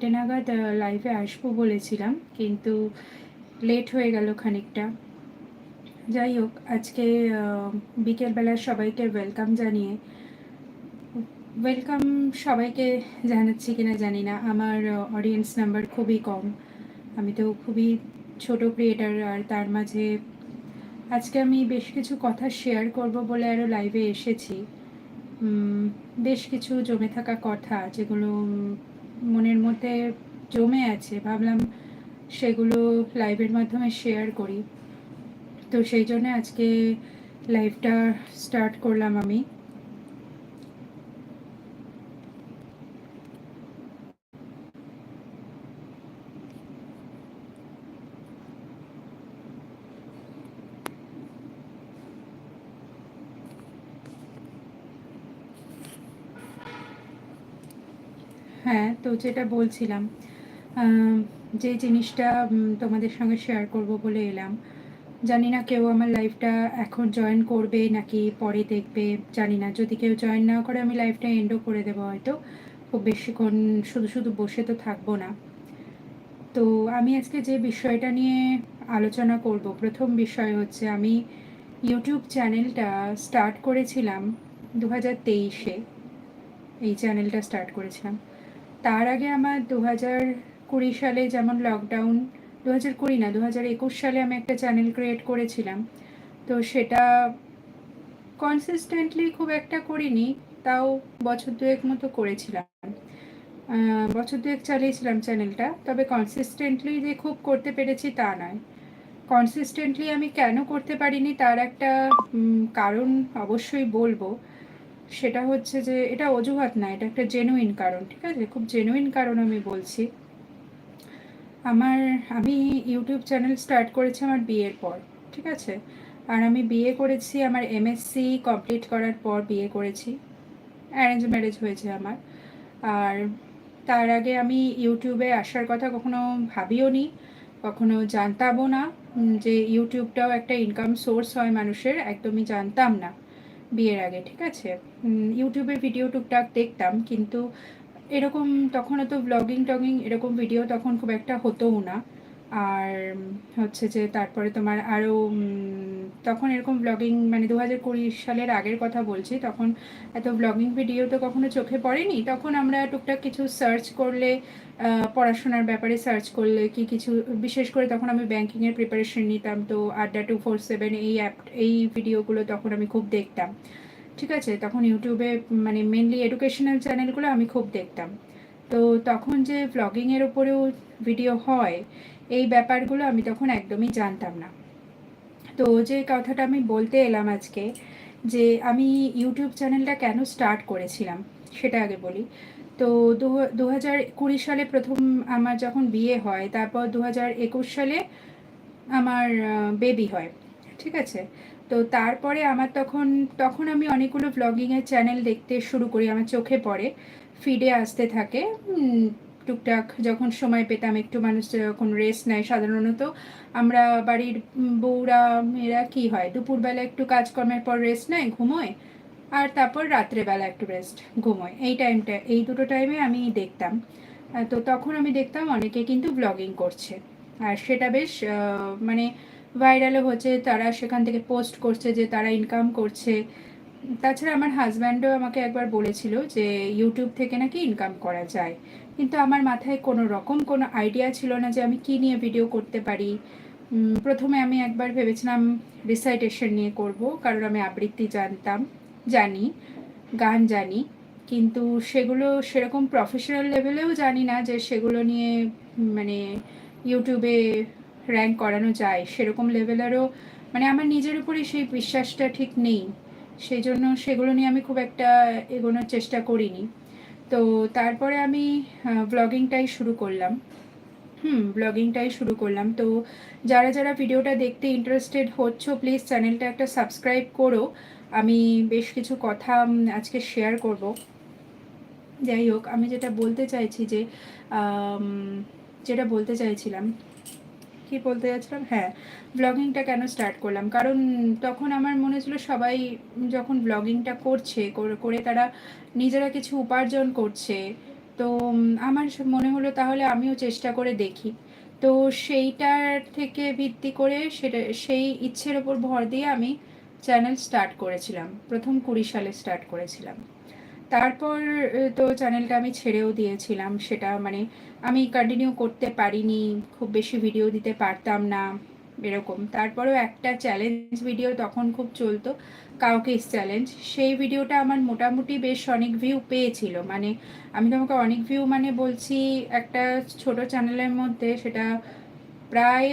চারটে নাগাদ লাইভে আসব বলেছিলাম, কিন্তু লেট হয়ে গেল খানিকটা। যাই হোক, আজকে বিকেলবেলা সবাইকে ওয়েলকাম জানিয়ে ওয়েলকাম সবাইকে জানাচ্ছি কিনা জানি না, আমার অডিয়েন্স নাম্বার খুবই কম। আমি তো খুবই ছোট ক্রিয়েটার আর তার মাঝে আজকে আমি বেশ কিছু কথা শেয়ার করব বলে আরও লাইভে এসেছি। বেশ কিছু জমে থাকা কথা, যেগুলো মনের মধ্যে জমে আছে। ভাবলাম সেগুলো লাইভের মাধ্যমে শেয়ার করি। তো সেই জন্য আজকে লাইভটা স্টার্ট করলাম আমি। হ্যাঁ তো যেটা বলছিলাম যে জিনিসটা তোমাদের সঙ্গে শেয়ার করব বলে এলাম। জানি না কেউ আমার লাইফটা এখন জয়েন করবে নাকি পরে দেখবে, জানি না। যদি কেউ জয়েন না করে, আমি লাইফটা এন্ডও করে দেবো হয়তো। খুব বেশিক্ষণ শুধু শুধু বসে তো থাকব না। তো আমি আজকে যে বিষয়টা নিয়ে আলোচনা করব, প্রথম বিষয় হচ্ছে আমি ইউটিউব চ্যানেলটা স্টার্ট করেছিলাম দু হাজার তেইশে। এই চ্যানেলটা স্টার্ট করেছিলাম। তার আগে আমার দু হাজার কুড়ি সালে যেমন লকডাউন দু হাজার কুড়ি না দু হাজার একুশ সালে আমি একটা চ্যানেল ক্রিয়েট করেছিলাম। তো সেটা কনসিস্টেন্টলি খুব একটা করিনি, তাও বছর দুয়েক মতো করেছিলাম। বছর দুয়েক চালিয়েছিলাম চ্যানেলটা তবে কনসিস্টেন্টলি যে খুব করতে পেরেছি তা নয়। কনসিস্টেন্টলি আমি কেন করতে পারিনি তার একটা কারণ অবশ্যই বলব। সেটা হচ্ছে যে এটা অজুহাত না, এটা একটা জেনুইন কারণ, ঠিক আছে? খুব জেনুইন কারণ আমি বলছি। আমার, আমি ইউটিউব চ্যানেল স্টার্ট করেছি আমার বিয়ের পর, ঠিক আছে? আর আমি বিয়ে করেছি, আমার এমএসসি কমপ্লিট করার পর বিয়ে করেছি। অ্যারেঞ্জ ম্যারেজ হয়েছে আমার। আর তার আগে আমি ইউটিউবে আসার কথা কখনো ভাবিও নি, কখনো জানতামও না যে ইউটিউবটাও একটা ইনকাম সোর্স হয় মানুষের, একদমই জানতাম না। বিয়ের আগে, ঠিক আছে? ইউটিউবে ভিডিও টুকটাক দেখতাম, কিন্তু এরকম তখন তো ব্লগিং টগিং এরকম ভিডিও তখন খুব একটা হতোও না। আর হচ্ছে যে তারপরে তোমার আরও তখন এরকম ব্লগিং মানে দু হাজার কুড়ি সালের আগের কথা বলছি, তখন এত ব্লগিং ভিডিও তো কখনো চোখে পড়েনি। তখন আমরা টুকটাক কিছু সার্চ করলে পড়াশোনার ব্যাপারে সার্চ করলে, কি কিছু, বিশেষ করে তখন আমি ব্যাঙ্কিংয়ের প্রিপারেশন নিতাম। তো আড্ডা টু ফোর সেভেন এই অ্যাপ এই ভিডিওগুলো তখন আমি খুব দেখতাম। ঠিক আছে? তখন ইউটিউবে মানে মেনলি এডুকেশনাল চ্যানেলগুলো আমি খুব দেখতাম। তো তখন যে ভ্লগিংয়ের ওপরেও ভিডিও হয়, এই ব্যাপারগুলো আমি তখন একদমই জানতাম না। তো যে কথাটা আমি বলতে এলাম আজকে, যে আমি ইউটিউব চ্যানেলটা কেন স্টার্ট করেছিলাম, সেটা আগে বলি। তো দু হাজার কুড়ি সালে প্রথম আমার যখন বিয়ে হয়, তারপর দু হাজার একুশ সালে আমার বেবি হয়, ঠিক আছে? তো তারপরে আমার তখন তখন আমি অনেকগুলো ব্লগিংয়ের চ্যানেল দেখতে শুরু করি, আমার চোখে পড়ে ফিডে আসতে থাকে টুকটাক যখন সময় পেতাম, একটু মানুষ যখন রেস্ট নেয় সাধারণত, আমরা বাড়ির বউরা, মেয়েরা কি হয়? দুপুরবেলা একটু কাজকর্মের পর রেস্ট নেয়, ঘুমোয়, আর তারপর রাত্রেবেলা একটু রেস্ট ঘুমোয়। এই টাইমটা এই দুটো টাইমে আমি দেখতাম। তো তখন আমি দেখতাম অনেকে কিন্তু ব্লগিং করছে। আর সেটা বেশ মানে ভাইরালও হচ্ছে, তারা সেখান থেকে পোস্ট করছে যে তারা ইনকাম করছে। তাছাড়া আমার হাজব্যান্ডও আমাকে একবার বলেছিল যে ইউটিউব থেকে নাকি ইনকাম করা যায়। কিন্তু আমার মাথায় কোনো রকম কোনো আইডিয়া ছিল না যে আমি কি নিয়ে ভিডিও করতে পারি। প্রথমে আমি একবার ভেবেছিলাম রিসাইটেশন নিয়ে করব, কারণ আমি আবৃত্তি জানতাম, জানি, গান জানি। কিন্তু সেগুলো সেরকম প্রফেশনাল লেভেলেও জানি না যে সেগুলো নিয়ে মানে ইউটিউবে র্যাঙ্ক করানো যায়। সেরকম লেভেলেরও মানে আমার নিজের উপরে সেই বিশ্বাসটা ঠিক নেই। সেই জন্য সেগুলো নিয়ে আমি খুব একটা এগোনোর চেষ্টা করিনি। তো তারপরে আমি ব্লগিংটাই শুরু করলাম। হুম ব্লগিংটাই শুরু করলাম। তো যারা যারা ভিডিওটা দেখতে ইন্টারেস্টেড হচ্ছ প্লিজ চ্যানেলটা একটা সাবস্ক্রাইব করো। আমি বেশ কিছু কথা আজকে শেয়ার করব। যাই হোক, আমি যেটা বলতে চাইছি যে যেটা বলতে চাইছিলাম কি বলতে যাচ্ছিলাম? হ্যাঁ ব্লগিংটা কেন স্টার্ট করলাম? কারণ তখন আমার মনে ছিল সবাই যখন ব্লগিংটা করছে, করে তারা নিজেরা কিছু উপার্জন করছে, তো আমার মনে হলো তাহলে আমিও চেষ্টা করে দেখি। তো সেইটার থেকে ভিত্তি করে সেটা, সেই ইচ্ছের ওপর ভর দিয়ে আমি চ্যানেল স্টার্ট করেছিলাম। প্রথম কুড়ি সালে স্টার্ট করেছিলাম। তারপর তো চ্যানেলটা আমি ছেড়েও দিয়েছিলাম সেটা মানে আমি কন্টিনিউ করতে পারিনি, খুব বেশি ভিডিও দিতে পারতাম না, এরকম। তারপরেও একটা চ্যালেঞ্জ ভিডিও তখন খুব চলতো কাউকে চ্যালেঞ্জ সেই ভিডিওটা আমার মোটামুটি বেশ অনেক ভিউ পেয়েছিল মানে আমি তোমাকে অনেক ভিউ মানে বলছি, একটা ছোট চ্যানেলের মধ্যে সেটা প্রায়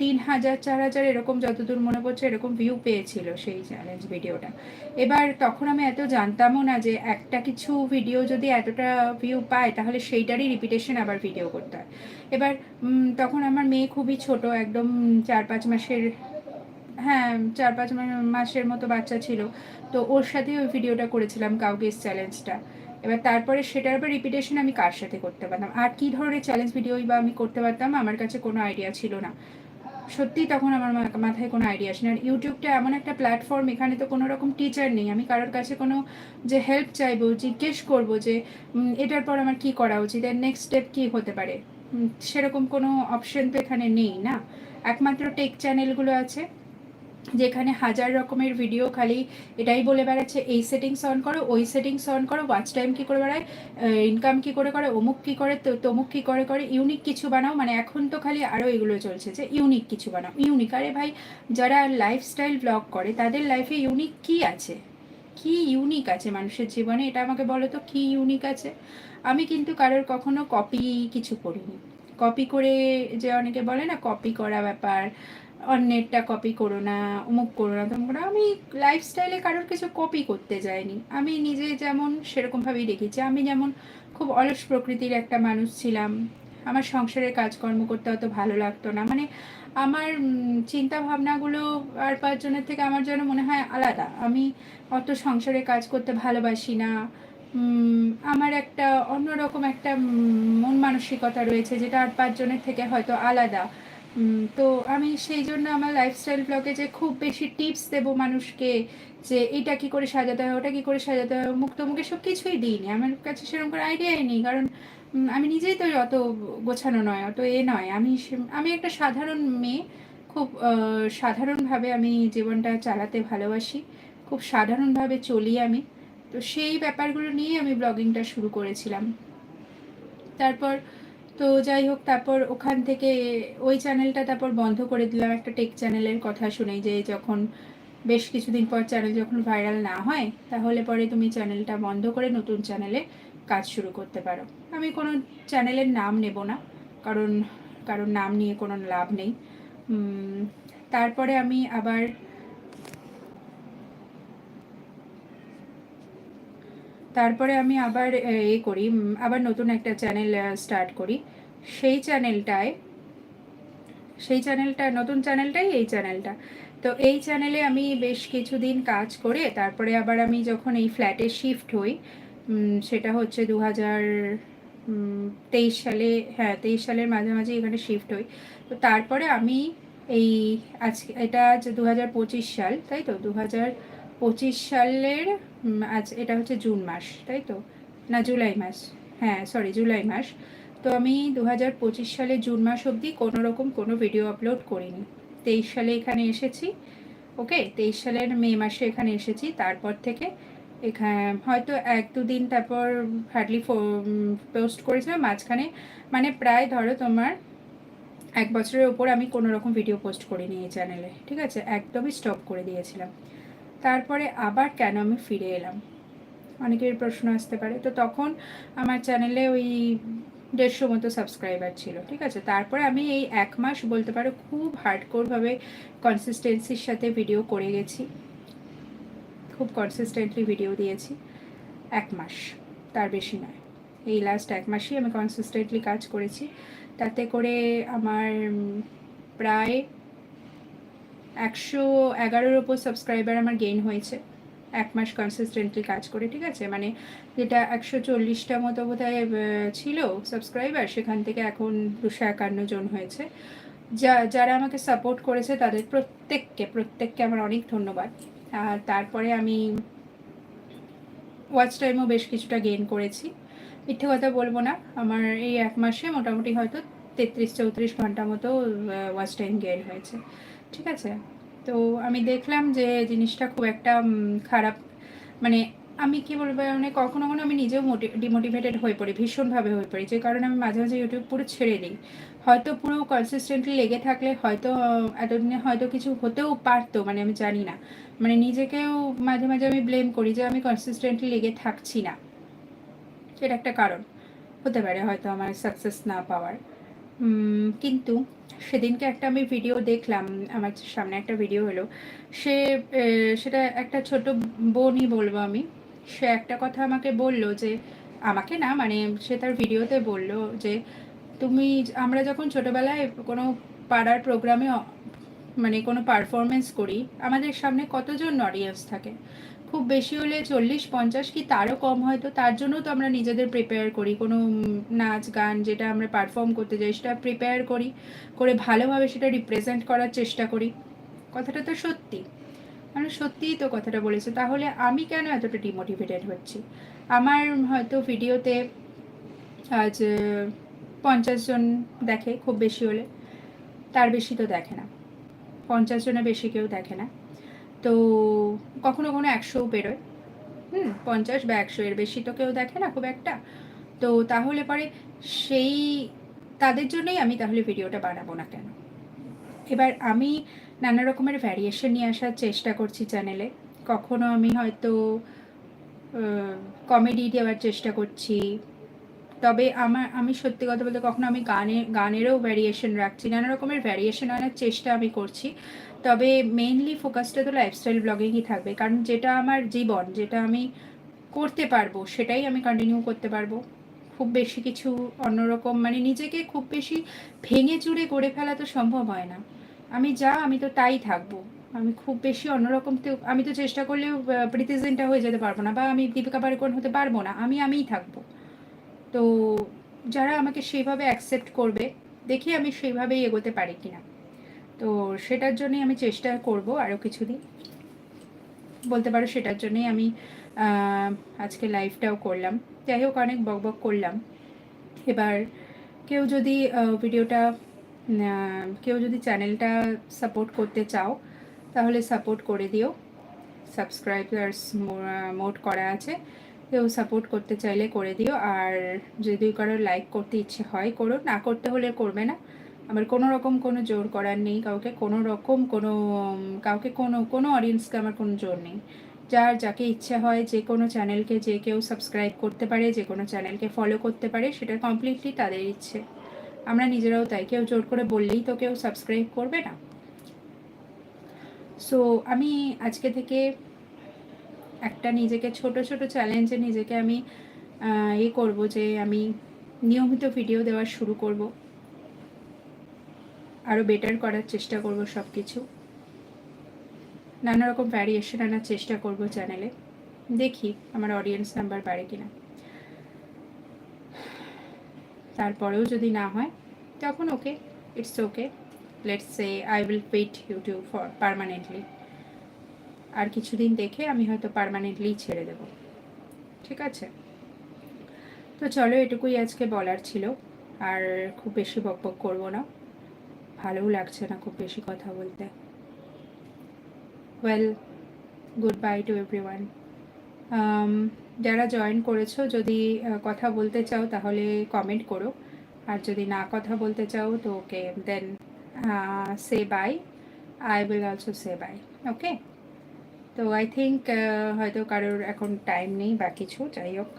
তিন হাজার চার হাজার এরকম যতদূর মনে পড়ছে এরকম ভিউ পেয়েছিল সেই চ্যালেঞ্জ ভিডিওটা এবার তখন আমি এত জানতামও না যে একটা কিছু ভিডিও যদি এতটা ভিউ পায়, তাহলে সেইটারই রিপিটেশন আবার ভিডিও করতে হয়। এবার তখন আমার মেয়ে খুবই ছোট, একদম চার পাঁচ মাসের হ্যাঁ চার পাঁচ মাসের মতো বাচ্চা ছিল। তো ওর সাথে ওই ভিডিওটা করেছিলাম কাউকে চ্যালেঞ্জটা এবার তারপরে সেটার আবার রিপিটেশন আমি কার সাথে করতে পারতাম? আর কী ধরনের চ্যালেঞ্জ ভিডিওই বা আমি করতে পারতাম, আমার কাছে কোনো আইডিয়া ছিল না। সত্যি তখন আমার মাথায় কোনো আইডিয়া আসে না। আর ইউটিউবটা এমন একটা প্ল্যাটফর্ম এখানে তো কোনো রকম টিচার নেই। আমি কারোর কাছে কোনো যে হেল্প চাইব, জিজ্ঞেস করব যে এটার পর আমার কি করা উচিত? এর নেক্সট স্টেপ কী হতে পারে? সেরকম কোনো অপশন তো এখানে নেই, না? একমাত্র টেক চ্যানেলগুলো আছে। যেখানে হাজার রকমের ভিডিও খালি এটাই বলে বেড়াচ্ছে, এই সেটিংস অন করো, ওই সেটিংস অন করো ওয়াচ টাইম কী করে বেড়ায় ইনকাম কী করে করে, অমুক কী করে তমুক কী করে করে ইউনিক কিছু বানাও মানে এখন তো খালি আরও এগুলো চলছে যে ইউনিক কিছু বানাও। ইউনিক আরে ভাই, যারা লাইফস্টাইল ব্লগ করে, তাদের লাইফে ইউনিক কি আছে? কি ইউনিক আছে মানুষের জীবনে? এটা আমাকে বলো তো, কী ইউনিক আছে? আমি কিন্তু কারোর কখনো কপি কিছু করিনি। কপি করে যে অনেকে বলে না কপি করা ব্যাপার অন্যেরটা কপি করো না, অমুক করো না, তমুক করো আমি লাইফস্টাইলে কারোর কিছু কপি করতে যাইনি। আমি নিজে যেমন সেরকমভাবেই রেখেছি আমি যেমন খুব অলস প্রকৃতির একটা মানুষ ছিলাম। আমার সংসারের কাজকর্ম করতে অত ভালো লাগতো না। মানে আমার চিন্তা ভাবনাগুলো আর পাঁচজনের থেকে আমার যেন মনে হয় আলাদা। আমি অত সংসারে কাজ করতে ভালোবাসি না। আমার একটা অন্যরকম একটা মন মানসিকতা রয়েছে যেটা আর পাঁচজনের থেকে হয়তো আলাদা। তো আমি সেই জন্য আমার লাইফস্টাইল ব্লগে যে খুব বেশি টিপস দেব মানুষকে যে এটা কি করে সাজাতে হয়, ওটা কি করে সাজাতে হয় মুখে সব কিছুই দিইনি আমার কাছে সেরকম করে আইডিয়াই নেই, কারণ আমি নিজেই তো অত গোছানো নয়, অত এ নয়। আমি আমি একটা সাধারণ মেয়ে, খুব সাধারণভাবে আমি জীবনটা চালাতে ভালোবাসি, খুব সাধারণভাবে চলি আমি। তো সেই ব্যাপারগুলো নিয়ে আমি ব্লগিংটা শুরু করেছিলাম। তারপর তো যাই হোক, তারপর ওখান থেকে ওই চ্যানেলটা তারপর বন্ধ করে দিলাম। একটা টেক চ্যানেলের কথা শুনে যে যখন বেশ কিছুদিন পর চ্যানেল যখন ভাইরাল না হয়, তাহলে পরে তুমি চ্যানেলটা বন্ধ করে নতুন চ্যানেলে কাজ শুরু করতে পারো। আমি কোনো চ্যানেলের নাম নেব না, কারণ কারণ নাম নিয়ে কোনো লাভ নেই। তারপরে আমি আবার তারপরে আমি আবার এ করি আবার নতুন একটা চ্যানেল স্টার্ট করি। সেই চ্যানেলটায় সেই চ্যানেলটা নতুন চ্যানেলটাই এই চ্যানেলটা তো এই চ্যানেলে আমি বেশ কিছুদিন কাজ করে, তারপরে আবার আমি যখন এই ফ্ল্যাটে শিফট হই সেটা হচ্ছে দু তেইশ সালে হ্যাঁ তেইশ সালের মাঝামাঝি এখানে শিফট হই। তো তারপরে আমি এই আজকে, এটা দু পঁচিশ সাল, তাই তো? দু পঁচিশ সালের আজ এটা হচ্ছে জুন মাস, তাই তো? না, জুলাই মাস হ্যাঁ সরি জুলাই মাস। তো আমি দু হাজার পঁচিশ সালে জুন মাস অবধি কোনো রকম কোনো ভিডিও আপলোড করিনি। তেইশ সালে এখানে এসেছি, ওকে? তেইশ সালের মে মাসে এখানে এসেছি, তারপর থেকে এখানে, হয়তো এক দুদিন তারপর হার্ডলি পোস্ট করেছিলাম, মাঝখানে মানে প্রায় ধরো তোমার এক বছরের ওপর আমি কোনো রকম ভিডিও পোস্ট করিনি এই চ্যানেলে ঠিক আছে? একদমই স্টপ করে দিয়েছিলাম। তারপরে আবার কেন আমি ফিরে এলাম? অনেকের প্রশ্ন আসতে পারে। তো তখন আমার চ্যানেলে ওই দেড়শো মতো সাবস্ক্রাইবার ছিল, ঠিক আছে? তারপরে আমি এই এক মাস বলতে পারো খুব হার্ডকোরভাবে কনসিস্টেন্সির সাথে ভিডিও করে গেছি। খুব কনসিস্টেন্টলি ভিডিও দিয়েছি। এক মাস, তার বেশি নয়। এই লাস্ট এক মাসই আমি কনসিস্টেন্টলি কাজ করেছি। তাতে করে আমার প্রায় একশো এগারোর ওপর সাবস্ক্রাইবার আমার গেইন হয়েছে। এক মাস কনসিস্টেন্টলি কাজ করে, ঠিক আছে? মানে যেটা একশো চল্লিশটা মতো বোধ ছিল সাবস্ক্রাইবার সেখান থেকে এখন দুশো একান্ন জন হয়েছে। যা, যারা আমাকে সাপোর্ট করেছে তাদের প্রত্যেককে প্রত্যেককে আমার অনেক ধন্যবাদ। আর তারপরে আমি ওয়াচ টাইমও বেশ কিছুটা গেইন করেছি। মিথ্যে কথা বলব না, আমার এই এক মাসে মোটামুটি হয়তো তেত্রিশ চৌত্রিশ ঘণ্টা মতো ওয়াচ টাইম গেইন হয়েছে। ঠিক আছে? তো আমি দেখলাম যে জিনিসটা খুব একটা খারাপ। মানে আমি কি বলব মানে কখনো কখনো আমি নিজেও ডিমোটিভেটেড হয়ে পড়ি, ভীষণভাবে হয়ে পড়ি। যে কারণে আমি মাঝে মাঝে ইউটিউব পুরো ছেড়ে দিই। হয়তো পুরো কনসিস্টেন্টলি লেগে থাকলে হয়তো, এতদিনে হয়তো কিছু হতেও পারতো মানে আমি জানি না। মানে নিজেকেও মাঝে মাঝে আমি ব্লেম করি যে আমি কনসিস্টেন্টলি লেগে থাকছি না। এটা একটা কারণ। হতে পারে হয়তো আমার সাকসেস না পাওয়ার। কিন্তু সেদিনকে একটা আমি ভিডিও দেখলাম, আমার সামনে একটা ভিডিও হলো সে সেটা একটা ছোট বোনই বলব আমি। সে একটা কথা আমাকে বলল যে, আমাকে না মানে সে তার ভিডিওতে বলল যে, তুমি আমরা যখন ছোটোবেলায় কোনো পাড়ার প্রোগ্রামে মানে কোনো পারফরমেন্স করি, আমাদের সামনে কতজন অডিয়েন্স থাকে? খুব বেশি হলে চল্লিশ, পঞ্চাশ কি তারও কম হয়তো। তার জন্য তো আমরা নিজেদের প্রিপেয়ার করি। কোনো নাচ, গান যেটা আমরা পারফর্ম করতে যাই, সেটা প্রিপেয়ার করি, করে ভালোভাবে সেটা রিপ্রেজেন্ট করার চেষ্টা করি। কথাটা তো সত্যি। মানে সত্যিই তো কথাটা বলেছে। তাহলে আমি কেন এতটা ডিমোটিভেটেড হচ্ছি? আমার হয়তো ভিডিওতে আজ, পঞ্চাশ জন দেখে খুব বেশি হলে। তার বেশি তো দেখে না। পঞ্চাশ জনের বেশি কেউ দেখে না। তো কখনো কখনো একশোও বেরোয়। হুম, পঞ্চাশ বা একশো এর বেশি তো কেউ দেখে না খুব একটা। তো তাহলে পরে সেই, তাদের জন্যই আমি তাহলে ভিডিওটা বানাবো না কেন? এবার আমি নানা রকমের ভ্যারিয়েশন নিয়ে আসার চেষ্টা করছি চ্যানেলে কখনো আমি হয়তো কমেডি দেওয়ার চেষ্টা করছি। তবে আমার, আমি সত্যি কথা বলতে কখনো আমি গানে, গানেরও ভ্যারিয়েশন রাখছি। নানা রকমের ভ্যারিয়েশন আনার চেষ্টা আমি করছি। তবে মেইনলি ফোকাসটা তো লাইফস্টাইল ব্লগিংই থাকবে। কারণ যেটা আমার জীবন, যেটা আমি করতে পারব, সেটাই আমি কন্টিনিউ করতে পারব। খুব বেশি কিছু অন্যরকম মানে নিজেকে খুব বেশি ভেঙে চুড়ে করে ফেলা তো সম্ভব হয় না। আমি যা, আমি তো তাই থাকব। আমি খুব বেশি অন্যরকম তো আমি তো চেষ্টা করলেও প্রিতিজেন্টটা হয়ে যেতে পারব না, বা আমি দীপিকা পাড়ুকোন হতে পারব না, আমি আমিই থাকব। তো যারা আমাকে সেইভাবে অ্যাকসেপ্ট করবে, দেখি আমি সেইভাবেই এগোতে পারি কিনা। তো সেটার জন্যই আমি চেষ্টা করব আরও কিছুদিন। বলতে পারো সেটার জন্যই আমি আজকে লাইভটাও করলাম। যাই হোক, অনেক বক বক করলাম। এবার কেউ যদি ভিডিওটা কেউ যদি চ্যানেলটা সাপোর্ট করতে চাও, তাহলে সাপোর্ট করে দিও। সাবস্ক্রাইবার্স মোড করা আছে। কেউ সাপোর্ট করতে চাইলে করে দিও। আর যদি কারোর লাইক করতে ইচ্ছে হয়, করো। না করতে হলে করবে না। আমার কোনো রকম কোনো জোর করার নেই, কাউকে কোনো রকম কোনো কাউকে কোনো কোনো অডিয়েন্সকে আমার কোনো জোর নেই। যার যাকে ইচ্ছে হয় যে কোনো চ্যানেলকে যে কেউ সাবস্ক্রাইব করতে পারে, যে কোনো চ্যানেলকে ফলো করতে পারে, সেটা কমপ্লিটলি তাদের ইচ্ছে। আমরা নিজেরাও তাই, কেউ জোর করে বললেই তো কেউ সাবস্ক্রাইব করবে না। সো আমি আজকে থেকে একটা নিজেকে, ছোট ছোট চ্যালেঞ্জে নিজেকে আমি এ করব যে আমি নিয়মিত ভিডিও দেওয়া শুরু করব। আরও বেটার করার চেষ্টা করব সব কিছু নানা রকম ভ্যারিয়েশন আনার চেষ্টা করব চ্যানেলে দেখি আমার অডিয়েন্স নাম্বার বাড়ে কিনা। তারপরেও যদি না হয়, তখন okay it's okay let's say I will pet YouTube for permanently আর কিছুদিন দেখে আমি হয়তো পারমানেন্টলি ছেড়ে দেব। ঠিক আছে? তো চলো এটুকুই আজকে বলার ছিল। আর খুব বেশি বক বক করব না। ভালোও লাগছে না খুব বেশি কথা বলতে। Well good bye to everyone যারা জয়েন করেছ, যদি কথা বলতে চাও, তাহলে কমেন্ট করো। আর যদি না কথা বলতে চাও, তো okay then say bye I will also say bye okay তো আই থিঙ্ক হয়তো কারোর এখন টাইম নেই, বা কিছু, যাই হোক।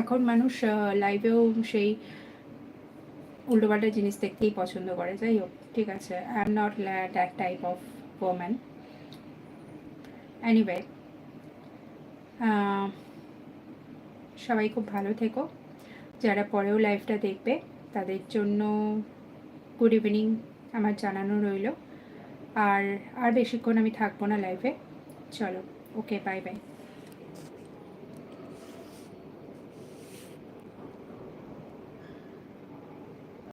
এখন মানুষ লাইভেও সেই উল্টোপাল্টা জিনিস দেখতেই পছন্দ করে, যাই হোক, ঠিক আছে। I am not that type of woman anyway সবাই খুব ভালো থেকো। যারা পরেও লাইফটা দেখবে, তাদের জন্য গুড ইভিনিং আমার জানানো রইল। আর আর বেশিক্ষণ আমি থাকব না লাইফে চলো ওকে বাই বাই